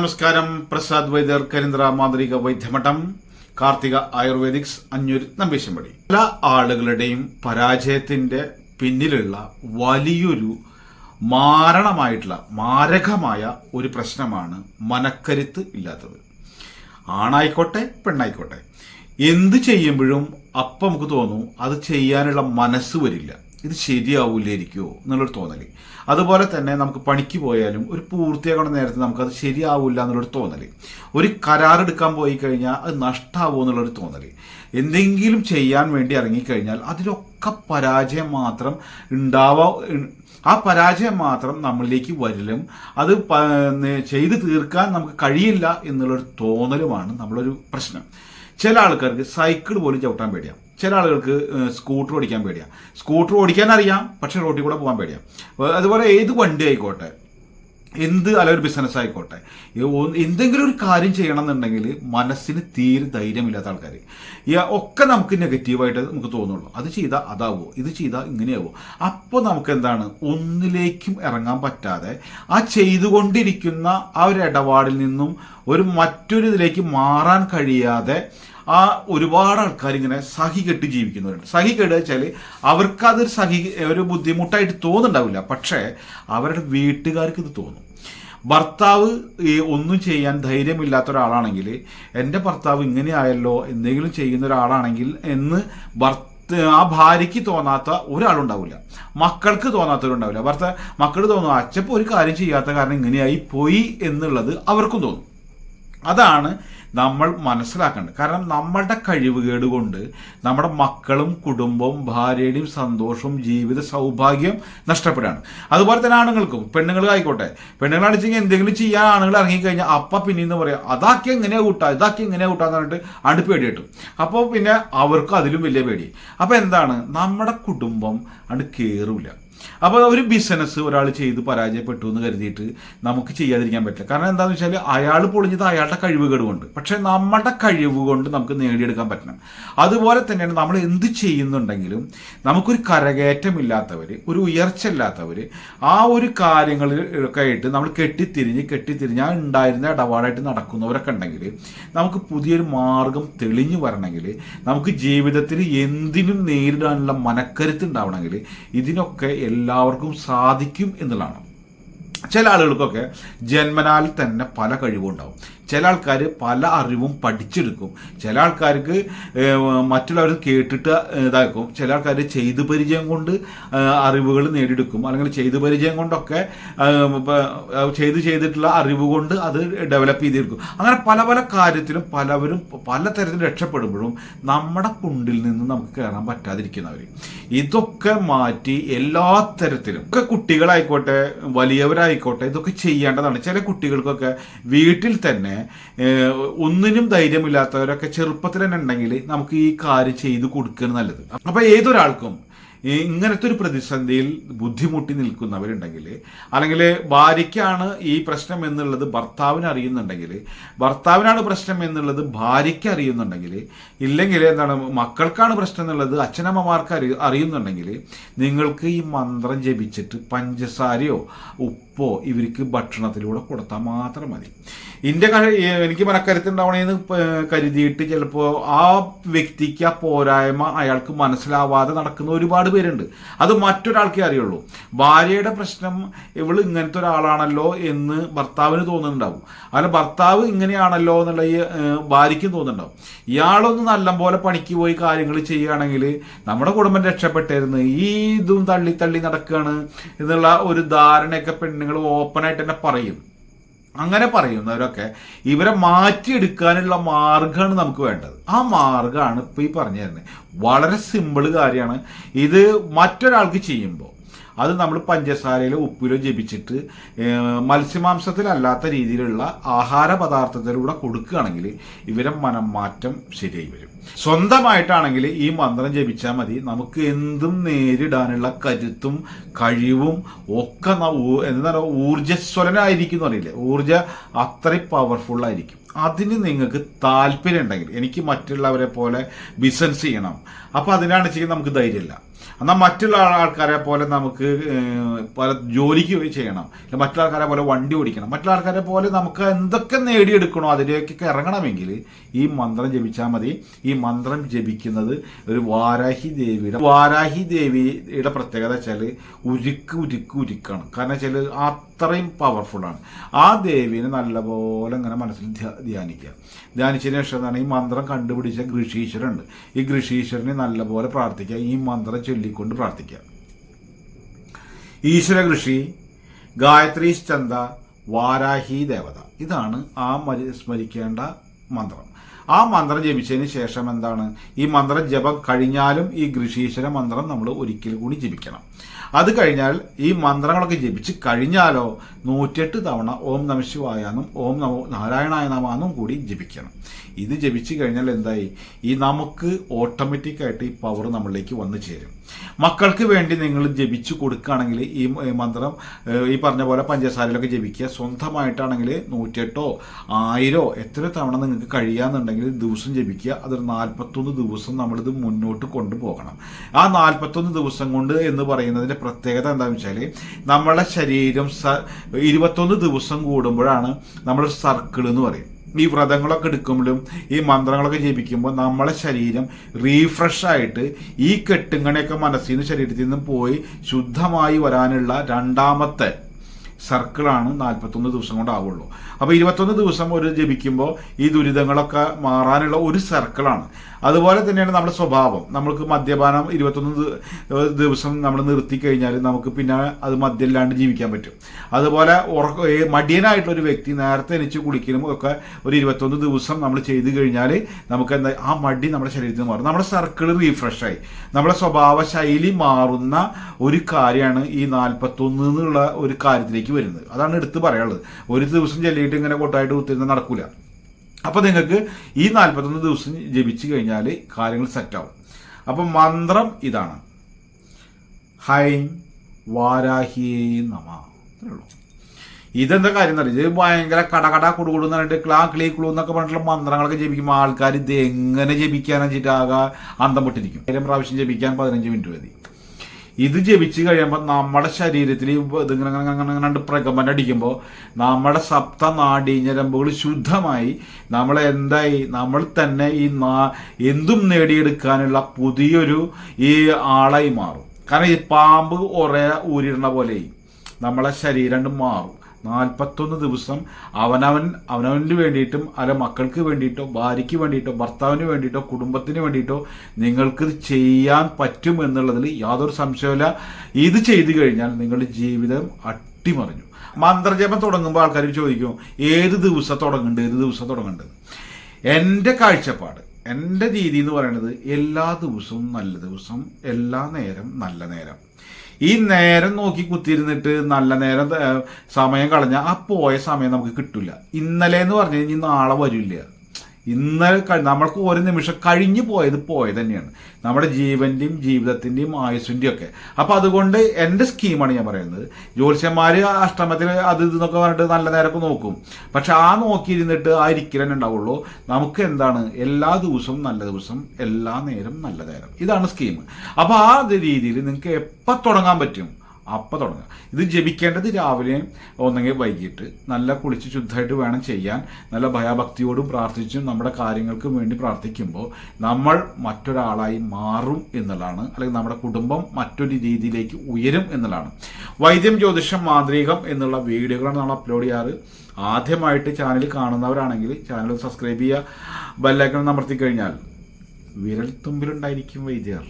നമസ്കാരം. പ്രസാദ് വൈദ്യർ കരിന്ദ്ര മാന്ത്രിക വൈദ്യമഠം കാർത്തിക ആയുർവേദിക്സ് അഞ്ഞൂരി നമ്പീശമ്പടി. പല ആളുകളുടെയും പരാജയത്തിന്റെ പിന്നിലുള്ള വലിയൊരു മാരണമായിട്ടുള്ള മാരകമായ ഒരു പ്രശ്നമാണ് മനക്കരുത്ത് ഇല്ലാത്തത്. ആണായിക്കോട്ടെ പെണ്ണായിക്കോട്ടെ. എന്ത് ചെയ്യുമ്പോഴും അപ്പം നമുക്ക് തോന്നും അത് ചെയ്യാനുള്ള മനസ്സ് വരില്ല. ഇത് ശരിയാവൂലായിരിക്കുമോ എന്നുള്ളൊരു തോന്നൽ അതുപോലെ തന്നെ നമുക്ക് പണിക്ക് പോയാലും ഒരു പൂർത്തിയാക്കണ നേരത്തെ നമുക്കത് ശരിയാവില്ല എന്നുള്ളൊരു തോന്നൽ ഒരു കരാറെടുക്കാൻ പോയി കഴിഞ്ഞാൽ അത് നഷ്ടമാവുമോ എന്നുള്ളൊരു തോന്നൽ എന്തെങ്കിലും ചെയ്യാൻ വേണ്ടി ഇറങ്ങിക്കഴിഞ്ഞാൽ അതിലൊക്കെ പരാജയം മാത്രം ഉണ്ടാവാ ആ പരാജയം മാത്രം നമ്മളിലേക്ക് വരലും അത് ചെയ്ത് തീർക്കാൻ നമുക്ക് കഴിയില്ല എന്നുള്ളൊരു തോന്നലുമാണ് നമ്മളൊരു പ്രശ്നം. ചില ആൾക്കാർക്ക് സൈക്കിൾ പോലും ചവിട്ടാൻ പേടിയാണ് ചില ആളുകൾക്ക് സ്കൂട്ടർ ഓടിക്കാൻ പേടിയാണ് സ്കൂട്ടർ ഓടിക്കാൻ അറിയാം പക്ഷെ റോട്ടിൽ കൂടെ പോകാൻ പേടിയാണ് അതുപോലെ ഏത് വണ്ടി ആയിക്കോട്ടെ എന്ത് അല്ല ഒരു ബിസിനസ് ആയിക്കോട്ടെ എന്തെങ്കിലും ഒരു കാര്യം ചെയ്യണം എന്നുണ്ടെങ്കിൽ മനസ്സിന് തീരെ ധൈര്യമില്ലാത്ത ആൾക്കാർ ഒക്കെ നമുക്ക് നെഗറ്റീവായിട്ട് നമുക്ക് തോന്നുള്ളൂ. അത് ചെയ്താൽ അതാവോ ഇത് ചെയ്താൽ ഇങ്ങനെയാവോ. അപ്പോൾ നമുക്ക് എന്താണ് ഒന്നിലേക്കും ഇറങ്ങാൻ പറ്റാതെ ആ ചെയ്തുകൊണ്ടിരിക്കുന്ന ആ ഒരു ഇടപാടിൽ നിന്നും ഒരു മറ്റൊരു ഇതിലേക്ക് മാറാൻ കഴിയാതെ ആ ഒരുപാട് ആൾക്കാർ ഇങ്ങനെ സഹി കെട്ട് ജീവിക്കുന്നവരുണ്ട്. സഹി കെട്ട് വെച്ചാൽ അവർക്കതൊരു സഹി ഒരു ബുദ്ധിമുട്ടായിട്ട് തോന്നുന്നുണ്ടാവില്ല. പക്ഷേ അവരുടെ വീട്ടുകാർക്ക് ഇത് തോന്നും. ഭർത്താവ് ഒന്നും ചെയ്യാൻ ധൈര്യമില്ലാത്ത ഒരാളാണെങ്കിൽ എന്റെ ഭർത്താവ് ഇങ്ങനെയായല്ലോ എന്തെങ്കിലും ചെയ്യുന്ന ഒരാളാണെങ്കിൽ എന്ന് ഭർത്ത ആ ഭാര്യയ്ക്ക് തോന്നാത്ത ഒരാളുണ്ടാവില്ല. മക്കൾക്ക് തോന്നാത്തവരുണ്ടാവില്ല ഭർത്താവ് മക്കൾ തോന്നും അച്ഛപ്പോൾ ഒരു കാര്യം ചെയ്യാത്ത കാരണം ഇങ്ങനെയായി പോയി എന്നുള്ളത് അവർക്കും തോന്നും. അതാണ് നമ്മൾ മനസ്സിലാക്കേണ്ടത്. കാരണം നമ്മളുടെ കഴിവുകേട് കൊണ്ട് നമ്മുടെ മക്കളും കുടുംബവും ഭാര്യയുടെയും സന്തോഷവും ജീവിത സൗഭാഗ്യം നഷ്ടപ്പെടുകയാണ്. അതുപോലെ തന്നെ ആണുങ്ങൾക്കും പെണ്ണുങ്ങൾക്കായിക്കോട്ടെ പെണ്ണുങ്ങളാണ് വെച്ചാൽ എന്തെങ്കിലും ചെയ്യാൻ ആണുങ്ങൾ ഇറങ്ങിക്കഴിഞ്ഞാൽ അപ്പം പിന്നീന്ന് പറയാം അതാക്കി എങ്ങനെയാ കൂട്ടാം? ഇതാക്കി എങ്ങനെയാ കൂട്ടാന്ന് പറഞ്ഞിട്ട് അടുപ്പ് പേടി കിട്ടും. അപ്പോൾ പിന്നെ അവർക്കും അതിലും വലിയ പേടി. അപ്പോൾ എന്താണ്? നമ്മുടെ കുടുംബം അണ്ട് കയറൂല അപ്പോൾ ഒരു ബിസിനസ് ഒരാൾ ചെയ്ത് പരാജയപ്പെട്ടു എന്ന് കരുതിയിട്ട് നമുക്ക് ചെയ്യാതിരിക്കാൻ പറ്റില്ല. കാരണം എന്താണെന്ന് വെച്ചാൽ അയാൾ പൊളിഞ്ഞത് അയാളുടെ കഴിവുകൾ കൊണ്ട്. പക്ഷെ നമ്മുടെ കഴിവ് കൊണ്ട് നമുക്ക് നേടിയെടുക്കാൻ പറ്റണം. അതുപോലെ തന്നെയാണ് നമ്മൾ എന്ത് ചെയ്യുന്നുണ്ടെങ്കിലും നമുക്കൊരു കരകയറ്റമില്ലാത്തവർ ഒരു ഉയർച്ച ഇല്ലാത്തവർ ആ ഒരു കാര്യങ്ങളൊക്കെ ആയിട്ട് നമ്മൾ കെട്ടിത്തിരിഞ്ഞ് കെട്ടിത്തിരിഞ്ഞ് ആ ഉണ്ടായിരുന്ന ഇടപാടായിട്ട് നടക്കുന്നവരൊക്കെ ഉണ്ടെങ്കിൽ നമുക്ക് പുതിയൊരു മാർഗം തെളിഞ്ഞു വരണമെങ്കിൽ നമുക്ക് ജീവിതത്തിൽ എന്തിനും നേരിടാനുള്ള മനക്കരുത്ത് ഉണ്ടാവണമെങ്കിൽ ഇതിനൊക്കെ എല്ലാവർക്കും സാധിക്കും എന്നുള്ളതാണ്. ചില ആളുകൾക്കൊക്കെ ജന്മനാൽ തന്നെ പല കഴിവും ഉണ്ടാവും ചില ആൾക്കാർ പല അറിവും പഠിച്ചെടുക്കും. ചില ആൾക്കാർക്ക് മറ്റുള്ളവർ കേട്ടിട്ട് ഇതാക്കും. ചില ആൾക്കാർ ചെയ്ത് പരിചയം കൊണ്ട് അറിവുകൾ നേടിയെടുക്കും. അല്ലെങ്കിൽ ചെയ്ത് പരിചയം കൊണ്ടൊക്കെ ചെയ്ത് ചെയ്തിട്ടുള്ള അറിവ് കൊണ്ട് അത് ഡെവലപ്പ് ചെയ്തെടുക്കും. അങ്ങനെ പല പല കാര്യത്തിലും പലവരും പല തരത്തിൽ രക്ഷപ്പെടുമ്പോഴും നമ്മുടെ കുണ്ടിൽ നിന്ന് നമുക്ക് കയറാൻ പറ്റാതിരിക്കുന്നവർ ഇതൊക്കെ മാറ്റി എല്ലാ തരത്തിലും. ഒക്കെ കുട്ടികളായിക്കോട്ടെ വലിയവരായിക്കോട്ടെ ഇതൊക്കെ ചെയ്യേണ്ടതാണ്. ചില കുട്ടികൾക്കൊക്കെ വീട്ടിൽ തന്നെ ഒന്നിനും ധൈര്യമില്ലാത്തവരൊക്കെ ചെറുപ്പത്തിൽ തന്നെ ഉണ്ടെങ്കിൽ നമുക്ക് ഈ കാര്യം ചെയ്തു കൊടുക്കുന്നത് നല്ലത്. അപ്പൊ ഏതൊരാൾക്കും ഇങ്ങനത്തെ ഒരു പ്രതിസന്ധിയിൽ ബുദ്ധിമുട്ടി നിൽക്കുന്നവരുണ്ടെങ്കിൽ അല്ലെങ്കിൽ ഭാര്യയ്ക്കാണ് ഈ പ്രശ്നം എന്നുള്ളത് ഭർത്താവിന് അറിയുന്നുണ്ടെങ്കിൽ ഭർത്താവിനാണ് പ്രശ്നം എന്നുള്ളത് ഭാര്യയ്ക്ക് അറിയുന്നുണ്ടെങ്കിൽ ഇല്ലെങ്കിൽ എന്താണ് മക്കൾക്കാണ് പ്രശ്നം എന്നുള്ളത് അച്ഛനമ്മമാർക്ക് അറി അറിയുന്നുണ്ടെങ്കിൽ നിങ്ങൾക്ക് ഈ മന്ത്രം ജപിച്ചിട്ട് പഞ്ചസാരയോ ഉപ്പോ ഇവർക്ക് ഭക്ഷണത്തിലൂടെ കൊടുത്താൽ മാത്രം മതി. ഇന്ത്യ എനിക്ക് മനക്കരുത്തുണ്ടാവണേന്ന് കരുതിയിട്ട് ചിലപ്പോൾ ആ വ്യക്തിക്ക് ആ പോരായ്മ അയാൾക്ക് മനസ്സിലാവാതെ നടക്കുന്ന ഒരുപാട് പേരുണ്ട്. അത് മറ്റൊരാൾക്കേ അറിയുള്ളൂ. ഭാര്യയുടെ പ്രശ്നം ഇവൾ ഇങ്ങനത്തെ ഒരാളാണല്ലോ എന്ന് ഭർത്താവിന് തോന്നുന്നുണ്ടാവും. അല്ല ഭർത്താവ് ഇങ്ങനെയാണല്ലോ എന്നുള്ള ഈ ഭാര്യയ്ക്ക് തോന്നുന്നുണ്ടാവും. ഇയാളൊന്ന് നല്ലപോലെ പണിക്ക് പോയി കാര്യങ്ങൾ ചെയ്യുകയാണെങ്കിൽ നമ്മുടെ കുടുംബം രക്ഷപ്പെട്ടായിരുന്നു ഈ ഇതും തള്ളി തള്ളി നടക്കുകയാണ് എന്നുള്ള ഒരു ധാരണയൊക്കെ പെണ്ണുങ്ങൾ ഓപ്പണായിട്ട് തന്നെ പറയും. അങ്ങനെ പറയുന്നവരൊക്കെ ഇവരെ മാറ്റിയെടുക്കാനുള്ള മാർഗമാണ് നമുക്ക് വേണ്ടത്. ആ മാർഗമാണ് ഇപ്പോൾ ഈ പറഞ്ഞു തരുന്നത് വളരെ സിമ്പിൾ കാര്യമാണ്. ഇത് മറ്റൊരാൾക്ക് ചെയ്യുമ്പോൾ അത് നമ്മൾ പഞ്ചസാരയിലോ ഉപ്പിലോ ജപിച്ചിട്ട് മത്സ്യമാംസത്തിലല്ലാത്ത രീതിയിലുള്ള ആഹാര പദാർത്ഥത്തിലൂടെ കൊടുക്കുകയാണെങ്കിൽ ഇവരെ മനം മാറ്റം ശരിയായി വരും. സ്വന്തമായിട്ടാണെങ്കിൽ ഈ മന്ത്രം ജപിച്ചാൽ മതി. നമുക്ക് എന്തും നേരിടാനുള്ള കരുത്തും കഴിവും ഒക്കെ ന- എന്താ പറയുക ഊർജസ്വലനായിരിക്കും എന്ന് പറയില്ലേ ഊർജ അത്രയും പവർഫുൾ ആയിരിക്കും. അതിന് നിങ്ങൾക്ക് താല്പര്യം ഉണ്ടെങ്കിൽ എനിക്ക് മറ്റുള്ളവരെ പോലെ ബിസിനസ് ചെയ്യണം. അപ്പോൾ അതിനാണ് ചെയ്യുന്നത് നമുക്ക് ധൈര്യമില്ല. എന്നാൽ മറ്റുള്ള ആൾക്കാരെ പോലെ നമുക്ക് പല ജോലിക്ക് പോയി ചെയ്യണം. മറ്റുള്ള ആൾക്കാരെ പോലെ വണ്ടി ഓടിക്കണം. മറ്റുള്ള ആൾക്കാരെ പോലെ നമുക്ക് എന്തൊക്കെ നേടിയെടുക്കണോ അതിലേക്കൊക്കെ ഇറങ്ങണമെങ്കിൽ ഈ മന്ത്രം ജപിച്ചാൽ മതി. ഈ മന്ത്രം ജപിക്കുന്നത് ഒരു വാരാഹി ദേവിയുടെ വാരാഹി ദേവിയുടെ പ്രത്യേകത വെച്ചാൽ ഉരുക്ക് ഉരുക്ക് ഉരുക്കാണ്. കാരണം വെച്ചാൽ അത്രയും പവർഫുള്ളാണ് ആ ദേവിനെ നല്ലപോലെ ഇങ്ങനെ മനസ്സിൽ ധ്യാനിക്കുക. ധ്യാനിച്ചതിന് ശേഷം ഈ മന്ത്രം കണ്ടുപിടിച്ച ഗൃഷീശ്വരുണ്ട് ഈ ഗൃഷീശ്വരനെ നല്ലപോലെ പ്രാർത്ഥിക്കുക. ഈ മന്ത്രം ചൊല്ലിക്കൊണ്ട് പ്രാർത്ഥിക്കാം. ഈശ്വര കൃഷി ഗായത്രി ചന്ത വാരാഹി ദേവത. ഇതാണ് ആ മരി- സ്മരിക്കേണ്ട മന്ത്രം. ആ മന്ത്രം ജപിച്ചതിന് ശേഷം എന്താണ്? ഈ മന്ത്രം ജപം കഴിഞ്ഞാലും ഈ ഗൃഷീശ്വര മന്ത്രം നമ്മൾ ഒരിക്കൽ കൂടി ജപിക്കണം. അത് കഴിഞ്ഞാൽ ഈ മന്ത്രങ്ങളൊക്കെ ജപിച്ച് കഴിഞ്ഞാലോ നൂറ്റെട്ട് തവണ ഓം നമ ശിവായാന്നും ഓം നമോ നാരായണായ നമാന്നും കൂടി ജപിക്കണം. ഇത് ജപിച്ച് കഴിഞ്ഞാൽ എന്തായി? ഈ നമുക്ക് ഓട്ടോമാറ്റിക്കായിട്ട് ഈ പവർ നമ്മളിലേക്ക് വന്നു ചേരും. മക്കൾക്ക് വേണ്ടി നിങ്ങൾ ജപിച്ചു കൊടുക്കുകയാണെങ്കിൽ ഈ മന്ത്രം ഈ പറഞ്ഞ പോലെ പഞ്ചസാരയിലൊക്കെ ജപിക്കുക. സ്വന്തമായിട്ടാണെങ്കിൽ നൂറ്റെട്ടോ ആയിരോ എത്ര തവണ നിങ്ങൾക്ക് കഴിയാന്നുണ്ടെങ്കിൽ ദിവസം ജപിക്കുക. അതൊരു നാൽപ്പത്തൊന്ന് ദിവസം നമ്മളിത് മുന്നോട്ട് കൊണ്ടുപോകണം. ആ നാൽപ്പത്തൊന്ന് ദിവസം കൊണ്ട് എന്ന് പറയുന്നതിന്റെ പ്രത്യേകത എന്താണെന്ന് വെച്ചാൽ നമ്മളെ ശരീരം ഇരുപത്തൊന്ന് ദിവസം കൂടുമ്പോഴാണ് നമ്മൾ സർക്കിൾ എന്ന് പറയും. ഈ വ്രതങ്ങളൊക്കെ എടുക്കുമ്പോഴും ഈ മന്ത്രങ്ങളൊക്കെ ജപിക്കുമ്പോൾ നമ്മളെ ശരീരം റീഫ്രഷ് ആയിട്ട് ഈ കെട്ടുങ്ങനെയൊക്കെ മനസ്സിൽ നിന്ന് ശരീരത്തിൽ നിന്നും പോയി ശുദ്ധമായി വരാനുള്ള രണ്ടാമത്തെ സർക്കിളാണ് നാൽപ്പത്തൊന്ന് ദിവസം കൊണ്ടാവുള്ളൂ. അപ്പോൾ ഇരുപത്തൊന്ന് ദിവസം ഒരു ജപിക്കുമ്പോൾ ഈ ദുരിതങ്ങളൊക്കെ മാറാനുള്ള ഒരു സർക്കിളാണ്. അതുപോലെ തന്നെയാണ് നമ്മുടെ സ്വഭാവം. നമ്മൾക്ക് മദ്യപാനം ഇരുപത്തൊന്ന് ദിവസം നമ്മൾ നിർത്തി കഴിഞ്ഞാൽ നമുക്ക് പിന്നെ അത് മദ്യമില്ലാണ്ട് ജീവിക്കാൻ പറ്റും. അതുപോലെ ഉറക്ക മടിയനായിട്ടുള്ള ഒരു വ്യക്തി നേരത്തെ എനിച്ച് കുളിക്കലും ഒക്കെ ഒരു ഇരുപത്തൊന്ന് ദിവസം നമ്മൾ ചെയ്തു കഴിഞ്ഞാൽ നമുക്ക് എന്താ ആ മടി നമ്മുടെ ശരീരത്തിൽ മാറും. നമ്മുടെ സർക്കിൾ റീഫ്രഷായി നമ്മുടെ സ്വഭാവ ശൈലി മാറുന്ന ഒരു കാര്യമാണ് ഈ നാൽപ്പത്തൊന്ന് എന്നുള്ള ഒരു കാര്യത്തിലേക്ക് വരുന്നത്. അതാണ് എടുത്ത് പറയാനുള്ളത്. ഒരു ദിവസം ചെല്ലിയിട്ട് ഇങ്ങനെ കൊട്ടായിട്ട് കുത്തിരുന്ന നടക്കൂല. അപ്പോൾ നിങ്ങൾക്ക് ഈ നാൽപ്പത്തൊന്ന് ദിവസം ജപിച്ചു കഴിഞ്ഞാൽ കാര്യങ്ങൾ സെറ്റാവും അപ്പം മന്ത്രം ഇതാണ്. ഹൈം വാരാഹി നമ. ഇതെന്താ കാര്യം എന്ന് ഇത് ഭയങ്കര കടകട കുടുകുടു പറഞ്ഞിട്ട് ക്ലാ ക്ലീ ക്ലൂ എന്നൊക്കെ പറഞ്ഞിട്ടുള്ള മന്ത്രങ്ങളൊക്കെ ജപിക്കുമ്പോൾ ആൾക്കാർ ഇത് എങ്ങനെ ജപിക്കാന്ന് വെച്ചിട്ടാകാ അന്തം പൊട്ടിരിക്കും. ആയിരം പ്രാവശ്യം ജപിക്കാൻ പതിനഞ്ച് മിനിറ്റ് മതി. ഇത് ജപിച്ച് കഴിയുമ്പോൾ നമ്മുടെ ശരീരത്തിൽ ഇതിങ്ങനെ അങ്ങനെ പ്രകമ്പനം അടിക്കുമ്പോൾ നമ്മുടെ സപ്ത നാഡീഞരമ്പുകൾ ശുദ്ധമായി നമ്മൾ എന്തായി? നമ്മൾ തന്നെ ഈ നാ എന്തും നേടിയെടുക്കാനുള്ള പുതിയൊരു ഈ ആളായി മാറും. കാരണം ഈ പാമ്പ് ഒരേ ഊരിടുന്ന പോലെ നമ്മളെ ശരീരം മാറും. നാൽപ്പത്തൊന്ന് ദിവസം അവനവൻ അവനവന് വേണ്ടിയിട്ടും അല്ല മക്കൾക്ക് വേണ്ടിയിട്ടോ ഭാര്യയ്ക്ക് വേണ്ടിയിട്ടോ ഭർത്താവിന് വേണ്ടിയിട്ടോ കുടുംബത്തിന് വേണ്ടിയിട്ടോ നിങ്ങൾക്ക് ചെയ്യാൻ പറ്റും എന്നുള്ളതിൽ യാതൊരു സംശയമില്ല ഇത് ചെയ്തു കഴിഞ്ഞാൽ നിങ്ങളുടെ ജീവിതം അട്ടിമറിഞ്ഞു. മന്ത്രജപം തുടങ്ങുമ്പോൾ ആൾക്കാർ ചോദിക്കും ഏത് ദിവസം തുടങ്ങുന്നുണ്ട് ഏത് ദിവസം തുടങ്ങുന്നുണ്ട് എന്റെ കാഴ്ചപ്പാട് എന്റെ രീതി എന്ന് പറയുന്നത് എല്ലാ ദിവസവും നല്ല ദിവസം എല്ലാ നേരം നല്ല നേരം. ഈ നേരം നോക്കി കുത്തിയിരുന്നിട്ട് നല്ല നേരം സമയം കളഞ്ഞാൽ ആ പോയ സമയം നമുക്ക് കിട്ടില്ല ഇന്നലെ എന്ന് പറഞ്ഞു കഴിഞ്ഞാൽ നാളെ വരില്ല. ഇന്നലെ നമ്മൾക്ക് ഒരു നിമിഷം കഴിഞ്ഞു പോയത് പോയത് തന്നെയാണ്. നമ്മുടെ ജീവന്റെയും ജീവിതത്തിന്റെയും ആയുസിന്റെയും ഒക്കെ അപ്പോൾ അതുകൊണ്ട് എന്റെ സ്കീമാണ് ഞാൻ പറയുന്നത്. ജ്യോത്സ്യന്മാർ അഷ്ടമത്തിൽ അത് ഇതെന്നൊക്കെ പറഞ്ഞിട്ട് നല്ല നേരമൊക്കെ നോക്കും. പക്ഷെ ആ നോക്കിയിരുന്നിട്ട് ആ ഇരിക്കലന്നെ ഉണ്ടാവുള്ളൂ. നമുക്ക് എന്താണ്? എല്ലാ ദിവസവും നല്ല ദിവസം എല്ലാ നേരം നല്ല നേരം. ഇതാണ് സ്കീം. അപ്പോൾ ആ രീതിയിൽ നിങ്ങൾക്ക് എപ്പോൾ തുടങ്ങാൻ പറ്റും? അപ്പം തുടങ്ങുക. ഇത് ജപിക്കേണ്ടത് രാവിലെ ഒന്നെങ്കിൽ വൈകിട്ട്. നല്ല കുളിച്ച് ശുദ്ധമായിട്ട് വേണം ചെയ്യാൻ. നല്ല ഭയഭക്തിയോടും പ്രാർത്ഥിച്ചും നമ്മുടെ കാര്യങ്ങൾക്കും വേണ്ടി പ്രാർത്ഥിക്കുമ്പോൾ നമ്മൾ മറ്റൊരാളായി മാറും എന്നുള്ളതാണ്. അല്ലെങ്കിൽ നമ്മുടെ കുടുംബം മറ്റൊരു രീതിയിലേക്ക് ഉയരും എന്നുള്ളതാണ്. വൈദ്യം ജ്യോതിഷം മാന്ത്രികം എന്നുള്ള വീഡിയോകളാണ് നമ്മൾ അപ്ലോഡ് ചെയ്യാറ്. ആദ്യമായിട്ട് ചാനൽ കാണുന്നവരാണെങ്കിൽ ചാനൽ സബ്സ്ക്രൈബ് ചെയ്യുക. ബെല്ലൈക്കൺ അമർത്തി കഴിഞ്ഞാൽ വിരൽ തുമ്പിലുണ്ടായിരിക്കും വൈദ്യർ.